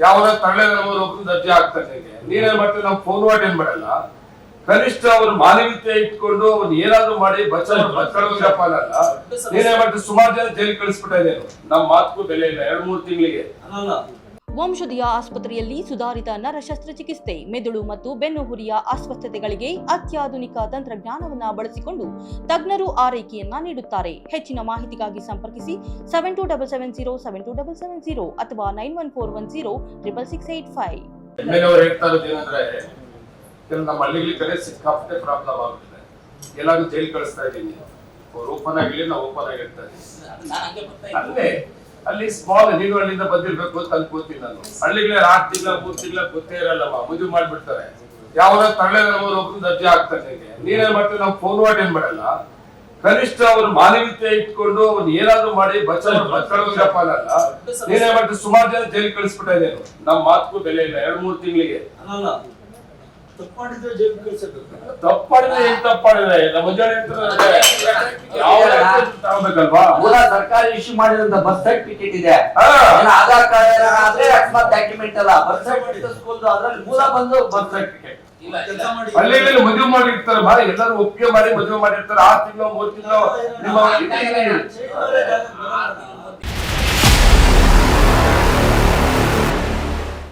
ಯಾವಾಗ ತಳ್ಳೆ ದರ್ಜೆ ಆಗ್ತಾನೆ ನೀನೇ ನೀನೇನ್ ಮಾಡ್ತೀವಿ ನಾವು ಫೋನ್ ಮಾಡಿ ಏನ್ ಮಾಡಲ್ಲ? ಕನಿಷ್ಠ ಅವ್ರ ಮಾನವೀಯತೆ ಇಟ್ಕೊಂಡು ಅವ್ನು ಏನಾದ್ರು ಮಾಡಿ ಬಚ್ಚ ಬಚ್ಚಳಪ್ಪ ಅನ್ನಲ್ಲ. ನೀನೇನ್ ಮಾಡ್ತೀವಿ ಸುಮಾರು ಜನ ಜೈಲಿಗೆ ಕಳಿಸ್ಬಿಟ್ಟ ನಮ್ಮ ನಮ್ ಮಾತಕ್ಕೂ ಬೆಲೆ ಇಲ್ಲ ಎರಡ್ ಮೂರ್ ತಿಂಗಳಿಗೆ. ವಂಶದಿಯ ಆಸ್ಪತ್ರೆಯಲ್ಲಿ ಸುಧಾರಿತ ನರ ಶಸ್ತ್ರಚಿಕಿತ್ಸೆ ಮೆದುಳು ಮತ್ತು ಬೆನ್ನುಹುರಿಯ ಅಸ್ವಸ್ಥತೆಗಳಿಗೆ ಅತ್ಯಾಧುನಿಕ ತಂತ್ರಜ್ಞಾನವನ್ನು ಬಳಸಿಕೊಂಡು ತಜ್ಞರು ಆರೈಕೆಯನ್ನ ನೀಡುತ್ತಾರೆ. ಹೆಚ್ಚಿನ ಮಾಹಿತಿಗಾಗಿ ಸಂಪರ್ಕಿಸಿ seven two double seven zero seven two double seven zero ಅಥವಾ nine one four one zero triple six eight five ನಮ್ಮ ಕಡೆ ಸಿಕ್ಕಾಪಟ್ಟೆ ಪ್ರಾಬ್ಲಮ್ ಆಗುತ್ತೆ. ಎಲ್ಲಾದ್ರೂ ಜೈಲ್ ಕಳಿಸ್ತಾ ಇದ್ದೀನಿ. ಅವ್ರು ಓಪನ್ ಆಗಿರ್ಲಿ ನಾವು ಓಪನ್ ಆಗಿರ್ತಾ ಇದ್ದೀನಿ. ಅಲ್ಲೇ ಅಲ್ಲಿ ಸ್ಮಾಲ್ ನೀನು ಹಳ್ಳಿಯಿಂದ ಬಂದಿರ್ಬೇಕು ಅಂತ ಅನ್ಕೋತೀನಿ ನಾನು. ಹಳ್ಳಿಗಳೇ ಆರ್ ತಿಂಗಳ ಮೂರ್ ತಿಂಗಳ ಗೊತ್ತೇ ಇರಲ್ಲವ ಮದುವೆ ಮಾಡ್ಬಿಡ್ತಾರೆ. ಯಾವಾಗ ತಳ್ಳೆ ಒಬ್ರು ದರ್ಜೆ ಆಗ್ತಾನೆ ನಿನಗೆ ನೀನೇನ್ ಮಾಡ್ತೀವಿ ನಾವು ಫೋನ್ ಏನ್ ಮಾಡಲ್ಲ. ಕನಿಷ್ಠ ಅವ್ರ ಮಾನವೀಯತೆ ಇಟ್ಕೊಂಡು ಅವ್ನು ಏನಾದ್ರು ಮಾಡಿ ಬಚ್ಚ ಬಚ್ಚಳಪ್ಪ ಅನ್ನಲ್ಲ ನೀನೇನ್ ಮಾಡ್ತೀವಿ ಸುಮಾರು ಜನ ಜೈಲಿಗೆ ಕಳಿಸ್ಬಿಟ್ಟ ಇದೇನು ನಮ್ ಮಾತಕ್ಕೂ ಬೆಲೆ ಇಲ್ಲ ಎರಡ್ ಮೂರ್ ತಿಂಗಳಿಗೆ. ತಪ್ಪಾಡಿದ್ರೆ ಜೈಲು ಏನ್ ತಪ್ಪಾಡಿದ್ರೆ ನಮ್ಮ ಮುಂಜಾನೆ ಯಾವ ತಗೋಬೇಕಲ್ವಾ ಮೂಲ ಸರ್ಕಾರ ಇಶ್ಯೂ ಮಾಡಿದಂತ ಬರ್ತ್ ಸರ್ಟಿಫಿಕೇಟ್ ಇದೆ. ಆಧಾರ್ ಕಾರ್ಡ್ ಆದ್ರೆ ಅಕಸ್ಮಾತ್ ಡಾಕ್ಯುಮೆಂಟ್ ಅಲ್ಲ ಬರ್ತ್ ಸರ್ಟಿಫಿಕೇಟ್ ಸ್ಕೂಲ್ ಅದ್ರಲ್ಲಿ ಮೂಲ ಬಂದು ಬರ್ತ್ ಸರ್ಟಿಫಿಕೇಟ್ ಹಳ್ಳಿಗಳಲ್ಲಿ ಮದುವೆ ಮಾಡಿರ್ತಾರೆ ಬಾ ಎಲ್ಲರೂ ಒಪ್ಪಿಗೆ ಮಾಡಿ ಮದುವೆ ಮಾಡಿರ್ತಾರೆ. ಆರ್ ತಿಂಗಳು ಮೂರ್ ತಿಂಗಳು. ನಿಮ್ಮ